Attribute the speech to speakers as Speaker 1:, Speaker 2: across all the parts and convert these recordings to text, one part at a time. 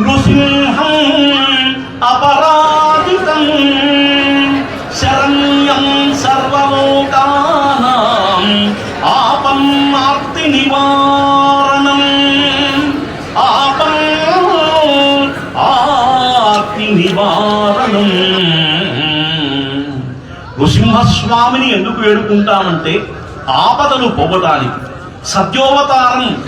Speaker 1: నృసింహం అపరాజితం శరణ్యం సర్వలోకానాం. ఆపం ఆర్తి నివారణం. ఆపం ఆర్తి నివారణం. నృసింహస్వామిని ఎందుకు వేడుకుంటామంటే ఆపదలు పోవటానికి సత్యోవతారం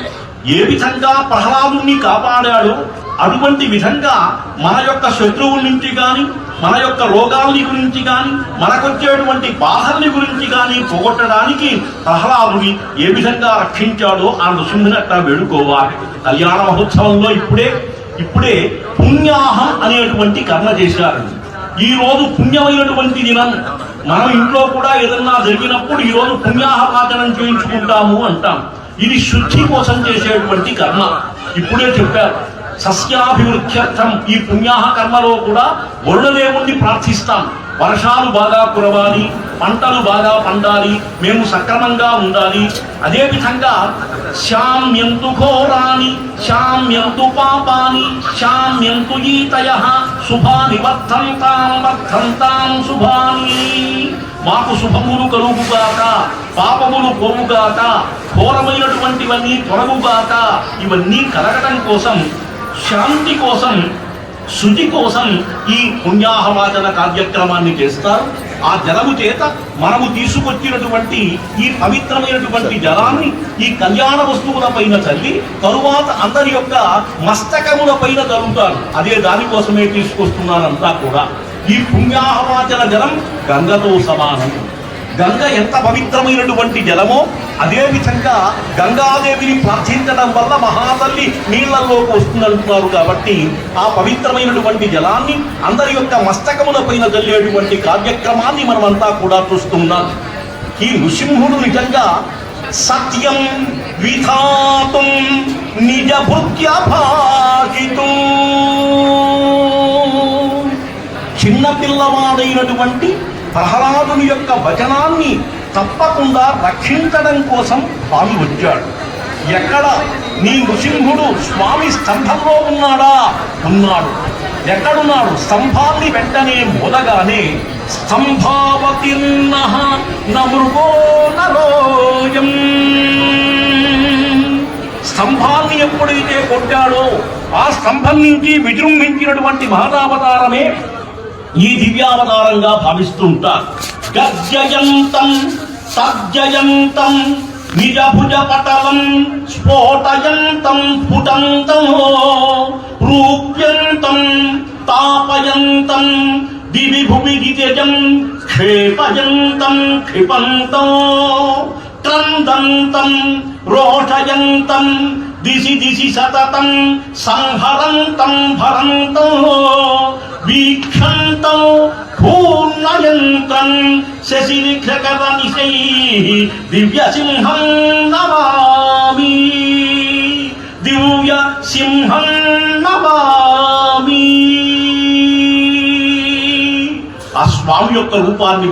Speaker 1: ఏ విధంగా ప్రహ్లాదుని కాపాడాడో అటువంటి విధంగా మన యొక్క శత్రువుల నుంచి కానీ మన యొక్క రోగాలని గురించి కానీ మనకొచ్చేటువంటి బాధల్ని గురించి కానీ పోగొట్టడానికి ప్రహ్లాదుని ఏ విధంగా రక్షించాడో ఆ నృసింహనట్ట వేడుకోవాలి. కళ్యాణ మహోత్సవంలో ఇప్పుడే ఇప్పుడే పుణ్యాహం అనేటువంటి కర్మ చేశారు. ఈ రోజు పుణ్యమైనటువంటి దినం. మనం ఇంట్లో కూడా ఏదన్నా జరిగినప్పుడు ఈ రోజు పుణ్యాహవాచనం చేయించుకుంటాము అంటాం. ఇది శుద్ధి కోసం చేసేటువంటి కర్మ. ఇప్పుడే చెప్పారు. సస్యాభివృద్ధ్యర్థం ఈ పుణ్యాహ కర్మలో కూడా వరుణదేవుణ్ణి ప్రార్థిస్తాం. వర్షాలు బాగా కురవాలి పంటలు బాగా పండాలి మేము సక్రమంగా ఉండాలి. అదేవిధంగా శామ్యంతు ఘోరాని శామ్యంతు పాపాని శామ్యంతు ఈతయ శుభాని వర్ధంతాం వర్ధంతాం శుభాని. మాకు శుభములు కలుగుగాక పాపములు పోవుగాక ఘోరమైనటువంటివన్నీ తొలగుగాక ఇవన్నీ కలగటం కోసం శాంతి కోసం శుచి కోసం ఈ పుణ్యాహవాచన కార్యక్రమాన్ని చేస్తారు. ఆ జలము చేత మనము తీసుకొచ్చినటువంటి ఈ పవిత్రమైనటువంటి జలాన్ని ఈ కళ్యాణ వస్తువుల పైన చల్లి తరువాత అందరి యొక్క మస్తకముల పైన చల్లుతారు అదే దానికోసమే తీసుకొస్తున్నారంతా కూడా. ఈ పుణ్యాహవాచన జలం గంగతో సమానం. గంగ ఎంత పవిత్రమైనటువంటి జలమో అదే విధంగా గంగాదేవిని ప్రార్థించడం వల్ల మహాతల్లి నీళ్ళలోకి వస్తుందంటున్నారు కాబట్టి ఆ పవిత్రమైనటువంటి జలాన్ని అందరి యొక్క మస్తకముల పైన చల్లేటువంటి కార్యక్రమాన్ని మనమంతా కూడా చూస్తున్నాం. ఈ నృసింహుడు నిజంగా సత్యం విధాతుం నిజ భృత్య చిన్నపిల్లవాడైనటువంటి ప్రహ్లాదుని యొక్క వచనాన్ని తప్పకుండా రక్షించడం కోసం స్వామి వచ్చాడు. ఎక్కడ నీ నృసింహుడు స్వామి స్తంభంలో ఉన్నాడా? ఉన్నాడు. ఎక్కడున్నాడు? స్తంభాన్ని వెంటనే మూలగానే స్తంభావతీర్ణ నమృగో నరోయం స్తంభాన్ని ఎప్పుడైతే కొట్టాడో ఆ స్తంభం నుంచి విజృంభించినటువంటి మహదావతారమే ఈ దివ్యావతారంగా భావిస్తూ ఉంటారు గర్జయంతం తర్జయంతం నిజభుజ పటలం స్ఫోటయంతం స్ఫుటంతం రూప్యంతం తాపయంతం దివి భువి దిజం క్షేపయంతం క్షిపంతం క్రందంతం రోషయంతం దిశి దిశి సతతం సంహరంతం భరంతం. వీక్షంతం పూర్ణయంత్రం శశిఖర నిశై దివ్య సింహం నమామి. దివ్య సింహం నమామి. ఆ స్వామి యొక్క రూపాన్ని